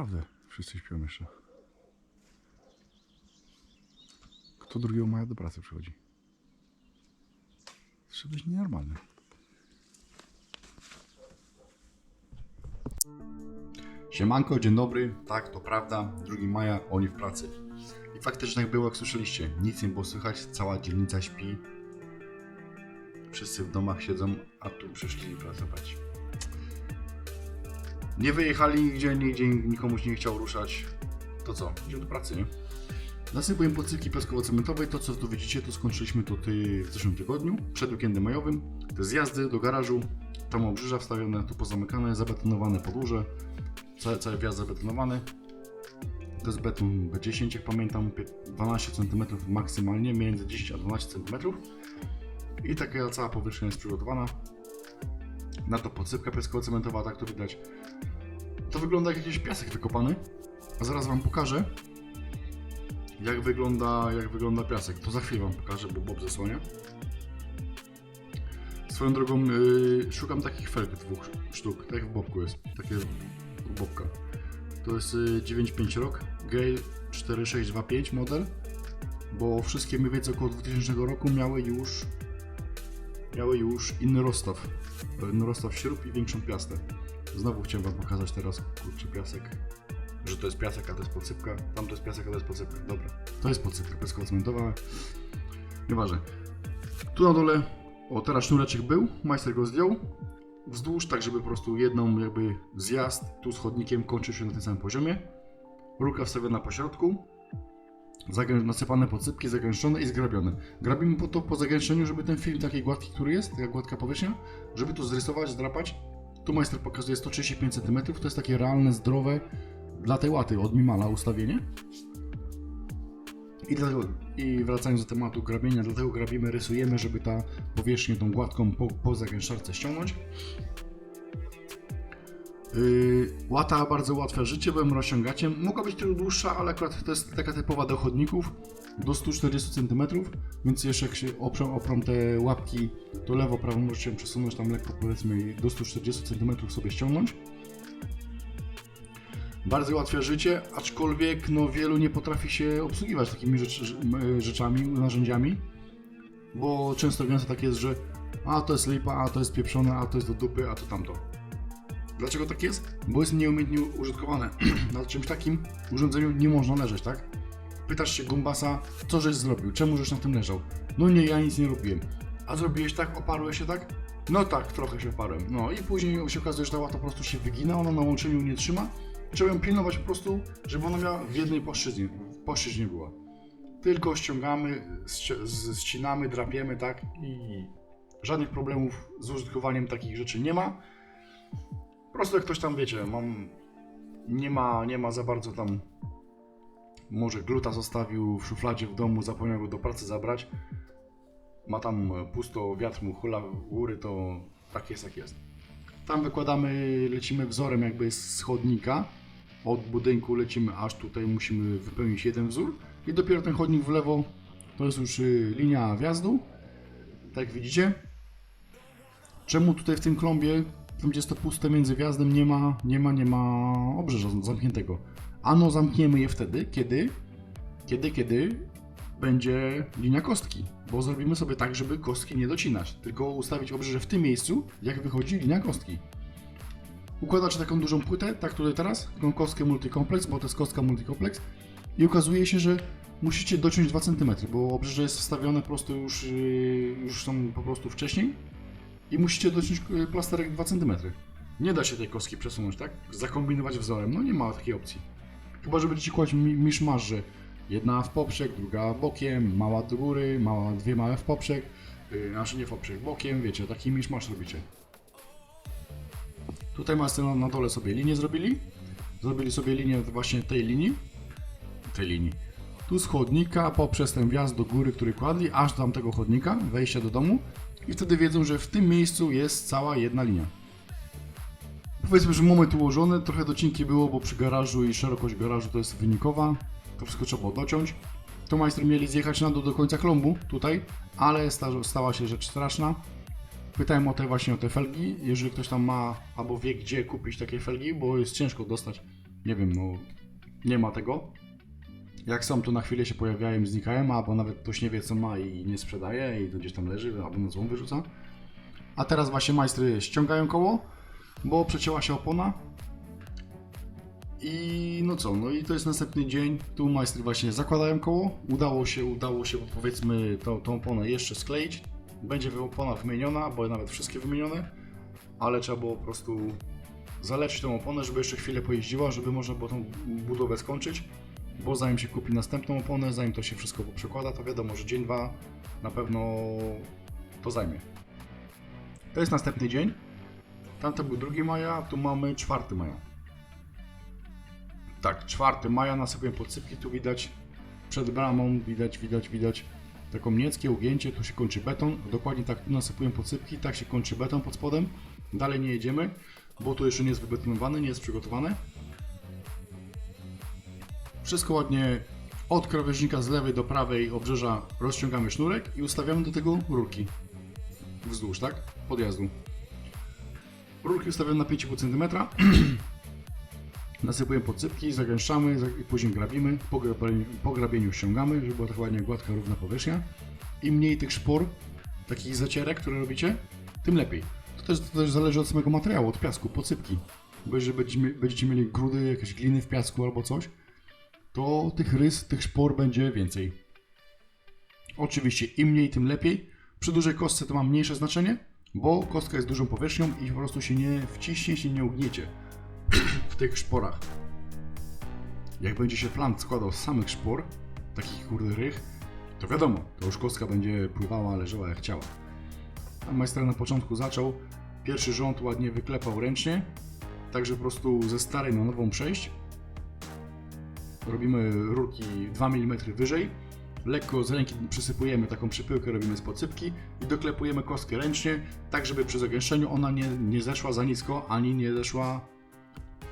Naprawdę, wszyscy śpią jeszcze. Kto drugiego maja do pracy przychodzi? Trzeba być nienormalny. Siemanko, dzień dobry. Tak, to prawda. 2 maja, oni w pracy. I faktycznie tak było, jak słyszeliście. Nic nie było słychać, cała dzielnica śpi. Wszyscy w domach siedzą, a tu przyszli pracować. Nie wyjechali nigdzie, nigdzie nikomu się nie chciał ruszać. To co? Idziemy do pracy, nie? Nasypuję podsypki piaskowo-cementowej. To co tu widzicie, to skończyliśmy to ty w zeszłym tygodniu, przed weekendem majowym. Te zjazdy do garażu, tam obrzyża wstawione, tu pozamykane, zabetonowane podłuże. Cały, cały wjazd zabetonowany. To jest beton B10, jak pamiętam, pie- 12 cm maksymalnie, między 10 a 12 cm. I taka cała powierzchnia jest przygotowana. Na to podsypka piaskowo-cementowa, tak tu widać. To wygląda jak jakiś piasek wykopany. A zaraz wam pokażę, jak wygląda, jak wygląda piasek. To za chwilę wam pokażę, bo Bob zasłania. Swoją drogą yy, szukam takich felg dwóch sztuk, tak jak w Bobku jest. Takie Bobka. To jest yy, 9.5 rok, Gale 4625 model, bo wszystkie mniej więcej około 2000 roku miały już miały już inny rozstaw. Inny rozstaw śrub i większą piastę. Znowu chciałem wam pokazać teraz kurczę piasek. Że to jest piasek, a to jest podsypka. Tam to jest piasek, a to jest podsypka. Dobra. To jest podsypka piaskowo-cementowa. Nieważne. Tu na dole, o teraz sznureczek był, majster go zdjął. Wzdłuż, tak żeby po prostu jedną jakby zjazd, tu z chodnikiem kończy się na tym samym poziomie. Rurka wstawiona po środku. Zagę- nasypane podsypki, zagęszczone i zgrabione. Grabimy po to po zagęszczeniu, żeby ten film taki gładki, który jest, taka gładka powierzchnia, żeby to zrysować, zdrapać. Tu majster pokazuje 135 cm, to jest takie realne, zdrowe dla tej łaty od Mimala ustawienie. I, dlatego, I wracając do tematu grabienia, dlatego grabimy, rysujemy, żeby ta powierzchnię tą gładką po, po zagęszczarce ściągnąć. Yy, łata bardzo łatwe życie, byłem rozciągaczem. Mogła być trochę dłuższa, ale akurat to jest taka typowa do chodników do 140 cm, więc jeszcze jak się oprą, oprą te łapki, to lewo, prawo możecie przesunąć tam lekko powiedzmy do 140 cm sobie ściągnąć. Bardzo ułatwia życie, aczkolwiek no, wielu nie potrafi się obsługiwać takimi rzecz, rzeczami, narzędziami, bo często gęsto tak jest, że a to jest lipa, a to jest pieprzone, a to jest do dupy, a to tamto. Dlaczego tak jest? Bo jest nieumiejętnie użytkowane. Na czymś takim urządzeniu nie można leżeć, tak? Pytasz się Gumbasa, co żeś zrobił, czemu żeś na tym leżał? No nie, ja nic nie robiłem. A zrobiłeś tak, oparłeś się tak? No tak, trochę się oparłem. No i później się okazuje, że ta łata po prostu się wygina, ona na łączeniu nie trzyma. Trzeba ją pilnować po prostu, żeby ona miała w jednej płaszczyźnie, płaszczyźnie była. Tylko ściągamy, ścinamy, drapiemy, tak? I żadnych problemów z użytkowaniem takich rzeczy nie ma. Po prostu jak ktoś tam, wiecie, mam, nie ma, nie ma za bardzo tam, może gluta zostawił w szufladzie w domu, zapomniał go do pracy zabrać, ma tam pusto, wiatr mu hula góry, to tak jest jak jest. Tam wykładamy, lecimy wzorem jakby z chodnika, od budynku lecimy aż tutaj, musimy wypełnić jeden wzór i dopiero ten chodnik w lewo to jest już y, linia wjazdu, tak jak widzicie. Czemu tutaj w tym klombie, tam gdzie jest to puste między wjazdem, nie ma, nie ma, nie ma obrzeża zamkniętego? Ano zamkniemy je wtedy, kiedy, kiedy, kiedy będzie linia kostki, bo zrobimy sobie tak, żeby kostki nie docinać, tylko ustawić obrzeże w tym miejscu, jak wychodzi linia kostki. Układacie taką dużą płytę, tak tutaj teraz, taką kostkę multikompleks, bo to jest kostka multikompleks i okazuje się, że musicie dociąć 2 cm, bo obrzeże jest wstawione po prostu już, yy, już są po prostu wcześniej i musicie dociąć yy, plasterek 2 cm. Nie da się tej kostki przesunąć, tak? Zakombinować wzorem, no nie ma takiej opcji. Chyba, że będziecie kłaść mi- miszmasz, że jedna w poprzek, druga bokiem, mała do góry, mała, dwie małe w poprzek, yy, znaczy nie w poprzek, bokiem, wiecie, taki miszmasz robicie. Tutaj macie na, na dole sobie linię zrobili. Zrobili sobie linię właśnie tej linii. Tej linii. Tu z chodnika poprzez ten wjazd do góry, który kładli, aż do tamtego chodnika, wejście do domu. I wtedy wiedzą, że w tym miejscu jest cała jedna linia. Powiedzmy, że moment ułożony, trochę docinki było, bo przy garażu i szerokość garażu to jest wynikowa. To wszystko trzeba było dociąć. To majstry mieli zjechać na dół do końca klombu, tutaj, ale sta, stała się rzecz straszna. Pytałem o te właśnie o te felgi, jeżeli ktoś tam ma albo wie gdzie kupić takie felgi, bo jest ciężko dostać nie wiem, no nie ma tego. Jak są, to na chwilę się pojawiają znikają, albo nawet ktoś nie wie co ma i nie sprzedaje i to gdzieś tam leży, albo na złą wyrzuca. A teraz właśnie majstry ściągają koło, bo przecięła się opona. I no co, no i to jest następny dzień. Tu majstry właśnie zakładają koło. Udało się, udało się powiedzmy tą, tą oponę jeszcze skleić. Będzie opona wymieniona, bo nawet wszystkie wymienione, ale trzeba było po prostu zaleczyć tą oponę, żeby jeszcze chwilę pojeździła, żeby można było tą budowę skończyć. Bo zanim się kupi następną oponę, zanim to się wszystko przekłada, to wiadomo, że dzień, dwa na pewno to zajmie. To jest następny dzień. Tamto był 2 maja, tu mamy 4 maja. Tak, 4 maja nasypuję podsypki, tu widać przed bramą, widać, widać, widać taką nieckie ugięcie, tu się kończy beton. Dokładnie tak tu nasypuję podsypki, tak się kończy beton pod spodem. Dalej nie jedziemy, bo tu jeszcze nie jest wybetonowane, nie jest przygotowane. Wszystko ładnie od krawężnika z lewej do prawej obrzeża rozciągamy sznurek i ustawiamy do tego rurki wzdłuż, tak? Podjazdu. Rurki ustawiamy na 5,5 cm. Nasypujemy podsypki, zagęszczamy, za- i później grabimy. Po grabieniu, po grabieniu ściągamy, żeby była tak ładnie gładka, równa powierzchnia. Im mniej tych szpor, takich zacierek, które robicie, tym lepiej. To też, to też zależy od samego materiału, od piasku, podsypki. Bo jeżeli będziecie, będziecie mieli grudy, jakieś gliny w piasku albo coś, to tych rys, tych szpor będzie więcej. Oczywiście im mniej, tym lepiej. Przy dużej kostce to ma mniejsze znaczenie, bo kostka jest dużą powierzchnią i po prostu się nie wciśnie, się nie ugniecie w tych szporach. Jak będzie się flant składał z samych szpor, takich kurde rych, to wiadomo, to już kostka będzie pływała, leżała jak chciała. A majster na początku zaczął, pierwszy rząd ładnie wyklepał ręcznie, tak że po prostu ze starej na nową przejść. Robimy rurki 2 mm wyżej, lekko z ręki przysypujemy taką przypyłkę, robimy z podsypki i doklepujemy kostkę ręcznie, tak żeby przy zagęszczeniu ona nie, nie zeszła za nisko, ani nie zeszła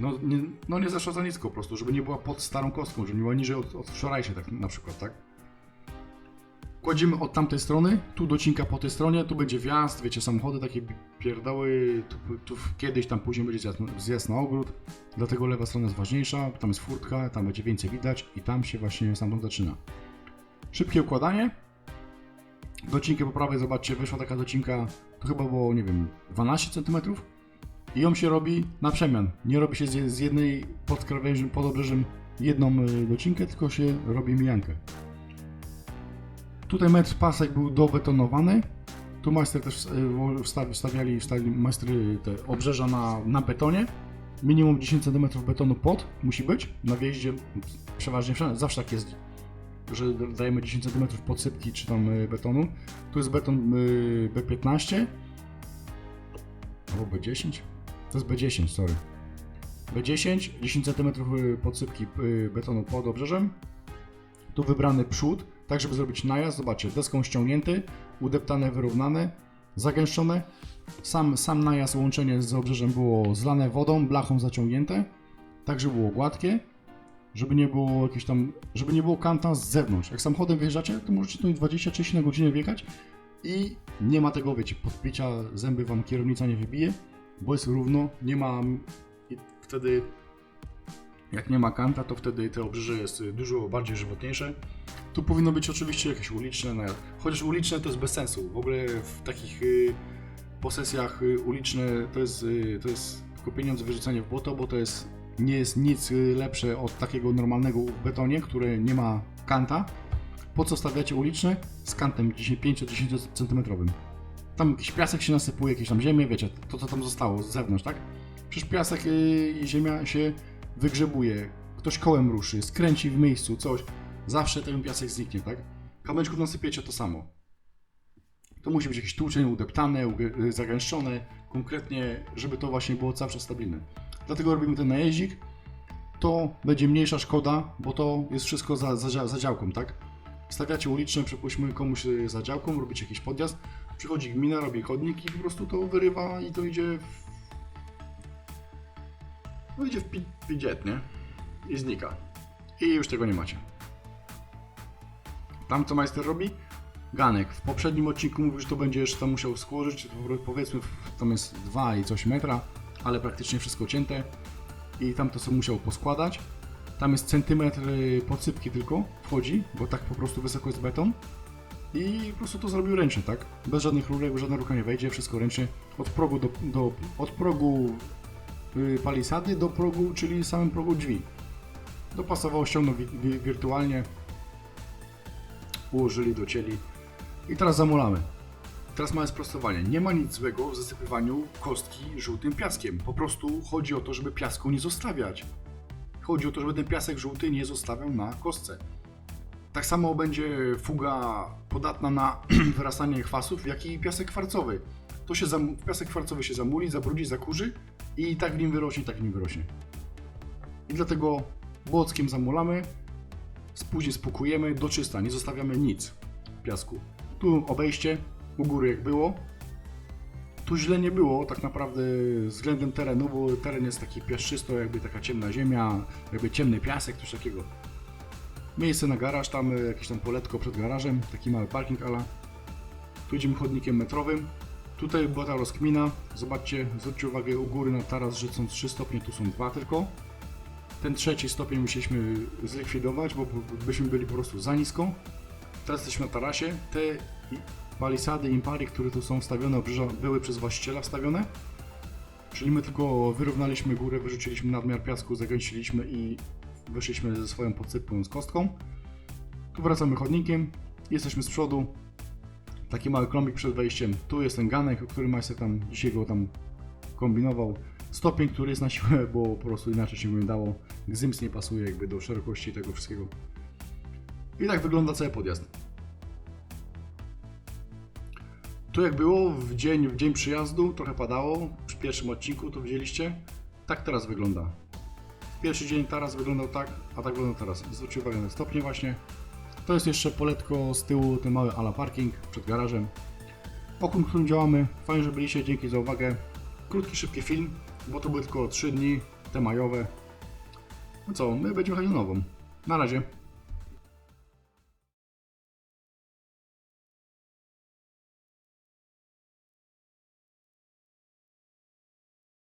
no nie, no nie zeszła za nisko po prostu, żeby nie była pod starą kostką, żeby nie była niżej od, od wczorajszej tak na przykład, tak? Kładziemy od tamtej strony, tu docinka po tej stronie, tu będzie wjazd, wiecie, samochody takie pierdoły, tu, tu kiedyś tam później będzie zjazd, zjazd na ogród, dlatego lewa strona jest ważniejsza, tam jest furtka, tam będzie więcej widać i tam się właśnie stamtąd zaczyna. Szybkie układanie. Docinkę po prawej, zobaczcie, wyszła taka docinka, to chyba było, nie wiem, 12 cm. I ją się robi na przemian. Nie robi się z, jednej pod krawężem, pod obrzeżem jedną y, docinkę, tylko się robi mijankę. Tutaj metr pasek był dobetonowany. Tu majster też y, wstawiali, wstawiali majstry te obrzeża na, na betonie. Minimum 10 cm betonu pod musi być. Na wjeździe przeważnie zawsze tak jest, że dajemy 10 cm podsypki czy tam y, betonu. Tu jest beton y, B15 albo B10. To jest B10, sorry. B10, 10 cm podsypki y, betonu pod obrzeżem. Tu wybrany przód, tak żeby zrobić najazd. Zobaczcie, deską ściągnięty, udeptane, wyrównane, zagęszczone. Sam, sam najazd, łączenie z obrzeżem było zlane wodą, blachą zaciągnięte, tak żeby było gładkie, żeby nie było jakieś tam, żeby nie było kanta z zewnątrz. Jak samochodem wyjeżdżacie, to możecie tu 20-30 na godzinę wjechać i nie ma tego, wiecie, podpicia, zęby wam kierownica nie wybije, bo jest równo, nie ma i wtedy jak nie ma kanta, to wtedy te obrzeże jest dużo bardziej żywotniejsze. Tu powinno być oczywiście jakieś uliczne, no, chociaż uliczne to jest bez sensu. W ogóle w takich y, posesjach y, uliczne to jest, y, to jest tylko pieniądze wyrzucenie w błoto, bo to jest, nie jest nic y, lepsze od takiego normalnego betonie, które nie ma kanta. Po co stawiacie uliczne z kantem 5-10 cm? Tam jakiś piasek się nasypuje, jakieś tam ziemię, wiecie, to co tam zostało z zewnątrz, tak? Przecież piasek y, i ziemia się wygrzebuje, ktoś kołem ruszy, skręci w miejscu, coś. Zawsze ten piasek zniknie, tak? Kamyczków nasypiecie to samo. To musi być jakieś tłuczenie, udeptane, y, zagęszczone, konkretnie, żeby to właśnie było zawsze stabilne. Dlatego robimy ten najeździk. To będzie mniejsza szkoda, bo to jest wszystko za, za, za działką, tak? Stawiacie uliczne, przypuśćmy komuś y, za działką, robicie jakiś podjazd, przychodzi gmina, robi chodnik i po prostu to wyrywa i to idzie w... No idzie w pi- pidziet, nie? I znika. I już tego nie macie. Tam co majster robi? Ganek. W poprzednim odcinku mówił, że to będzie jeszcze tam musiał skłożyć, powiedzmy tam jest 2 i coś metra, ale praktycznie wszystko cięte. i tam to sobie musiał poskładać. Tam jest centymetr y, podsypki tylko, wchodzi, bo tak po prostu wysoko jest beton. I po prostu to zrobił ręcznie, tak? Bez żadnych rurek, bez żadna ruka nie wejdzie, wszystko ręcznie. Od progu do, do od progu y, palisady do progu, czyli samym progu drzwi. Dopasował, ściągnął wi- wi- wirtualnie, ułożyli, docięli i teraz zamulamy. Teraz małe sprostowanie. Nie ma nic złego w zasypywaniu kostki żółtym piaskiem. Po prostu chodzi o to, żeby piasku nie zostawiać. Chodzi o to, żeby ten piasek żółty nie zostawiał na kostce. Tak samo będzie fuga podatna na wyrastanie kwasów, jak i piasek kwarcowy. To się zam- piasek kwarcowy się zamuli, zabrudzi, zakurzy i tak w nim wyrośnie, tak w nim wyrośnie. I dlatego błockiem zamulamy, później spukujemy do czysta, nie zostawiamy nic piasku. Tu obejście, u góry jak było. Tu źle nie było tak naprawdę względem terenu, bo teren jest taki piaszczysto, jakby taka ciemna ziemia, jakby ciemny piasek, coś takiego. Miejsce na garaż, tam e, jakieś tam poletko przed garażem, taki mały parking ala. Tu idziemy chodnikiem metrowym. Tutaj była ta rozkmina. Zobaczcie, zwróćcie uwagę u góry na taras, że są 3 stopnie, tu są dwa tylko. Ten trzeci stopień musieliśmy zlikwidować, bo byśmy byli po prostu za nisko. Teraz jesteśmy na tarasie. Te palisady, impary, które tu są wstawione, były przez właściciela wstawione. Czyli my tylko wyrównaliśmy górę, wyrzuciliśmy nadmiar piasku, zagęściliśmy i wyszliśmy ze swoją podsypką z kostką. Tu wracamy chodnikiem, jesteśmy z przodu. Taki mały klombik przed wejściem. Tu jest ten ganek, o którym majster tam dzisiaj go tam kombinował. Stopień, który jest na siłę, bo po prostu inaczej się nie dało. Gzyms nie pasuje jakby do szerokości tego wszystkiego. I tak wygląda cały podjazd. Tu jak było w dzień, w dzień przyjazdu, trochę padało, przy pierwszym odcinku to widzieliście. Tak teraz wygląda. Pierwszy dzień taras wyglądał tak, a tak wygląda teraz. Zwróćcie uwagę na stopnie właśnie. To jest jeszcze poletko z tyłu, ten mały ala parking przed garażem. Okun, którym działamy. Fajnie, że byliście, dzięki za uwagę. Krótki, szybki film, bo to były tylko 3 dni, te majowe. No co, my będziemy chodzić nową. Na razie.